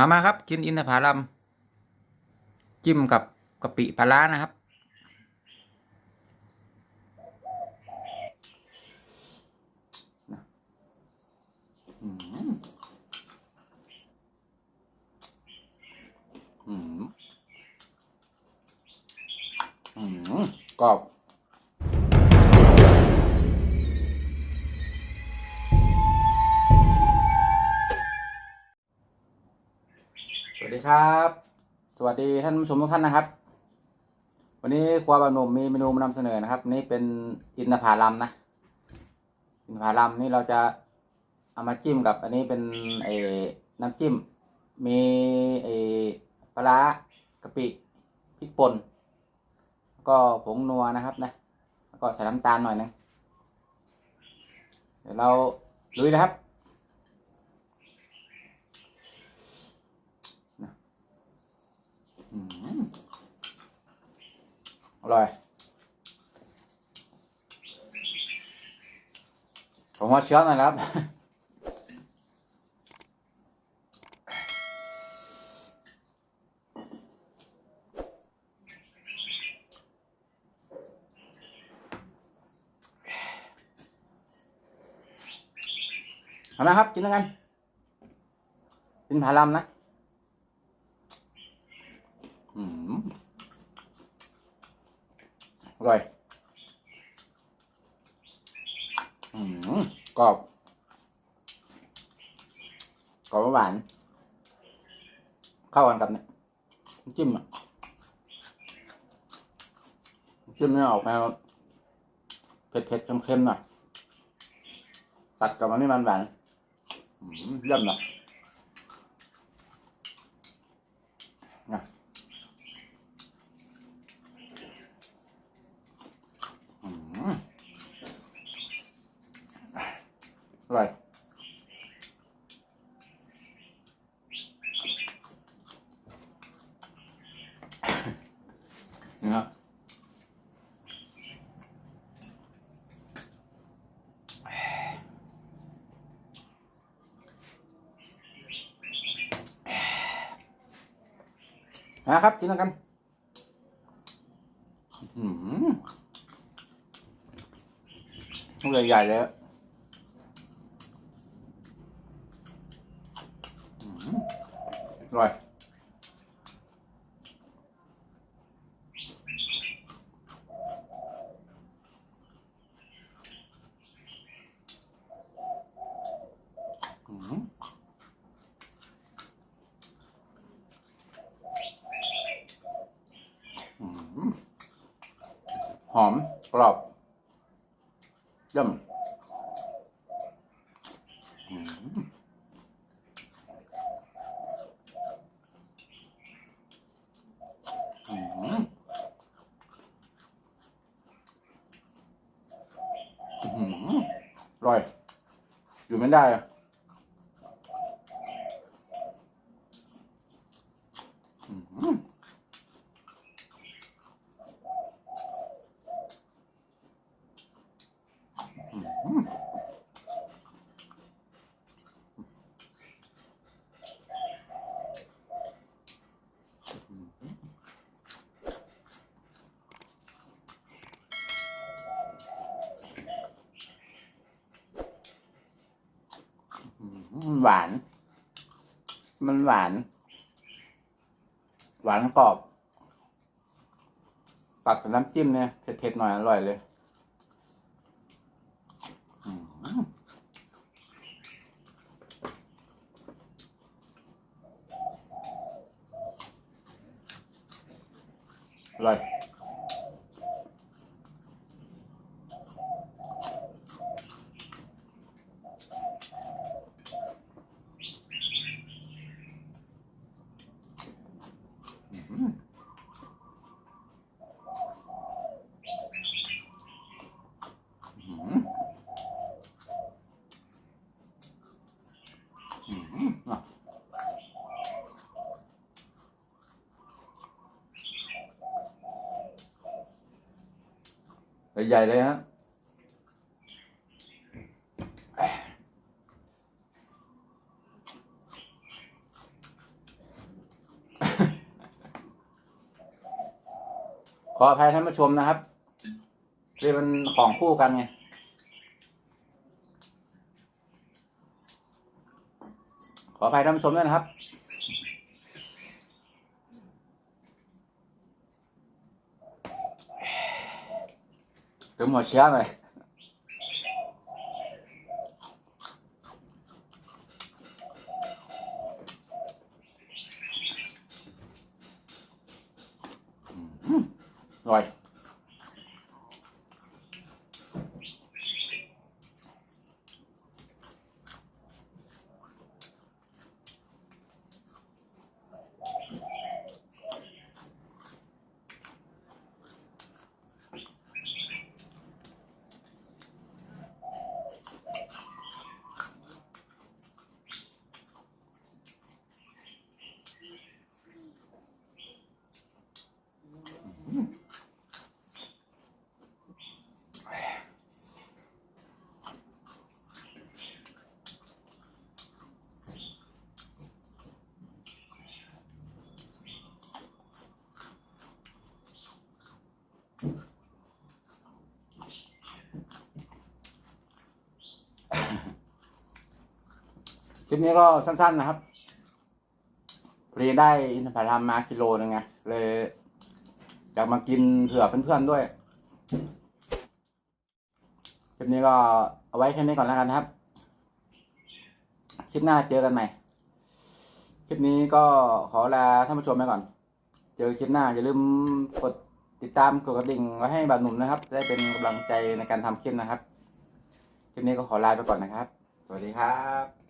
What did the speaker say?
มามาครับ กินอินทผลัมจิ้มกับกะปิปลาร้านะครับ อืม อืมอืมกรอบ ครับ สวัสดีท่านผู้ชมทุกท่านนะครับ วันนี้ครัวบะหนุ่มมีเมนูมานำเสนอนะครับ นี่เป็นอินทผลัมนะ อินทผลัมนี่เราจะเอามาจิ้มกับ อันนี้เป็นไอ้น้ำจิ้ม มีไอ้ปลาร้ากะปิพริกป่นก็ผงนัวนะครับนะแล้วก็ใส่น้ำตาลหน่อยนึงเดี๋ยวเราลุยนะครับ อืมอ ร่อยผมว่าเชื้อหน่อยนะครับ เอาละครับ กินแล้วกันกินผาลำนะ อืมอ ร่อยอืมกรอบกรอบหวาน เข้ากันกับเนี่ยจิ้มอะจิ้มเนี่ยออกมาเผ็ดๆเค็มๆหน่อยตัดกับมันนี่มันหวานเยี่ยมเลยนะอืมอร่อย นี่ครับ นะครับกินแล้วกันอืมลูกใหญ่ๆเลยอะอืมอร่อย อืมอืม หอมกรอบเยี่ยมอืมอืมอืมร่อยอยู่ไม่ได้อะอืมอืม หวาน มันหวาน หวานกรอบ ตัดกับน้ำจิ้มเนี่ยเผ็ดๆหน่อยอร่อยเลยอืมอร่อย ใหญ่เลยฮะขออภัยท่านผู้ชมนะครับเรียกมันของคู่กันไงขออภัยท่านผู้ชมด้วยนะครับ เติมหัวเชื้ คลิปนี้ก็สั้นๆนะครับพอดีได้อินทผลัมมากิโลนึงไงเลยอยากมากินเผื่อเพื่อนๆด้วยคลิปนี้ก็เอาไว้แค่นี้ก่อนแล้วกันครับ คลิปหน้าเจอกันใหม่ คลิปนี้ก็ขอลาท่านผู้ชมไปก่อน เจอคลิปหน้าอย่าลืมกดติดตามกดกระดิ่งไว้ให้บ่าวหนุ่มนะครับ ได้เป็นกำลังใจในการทำคลิปนะครับ คลิปนี้ก็ขอลาไปก่อนนะครับ สวัสดีครับ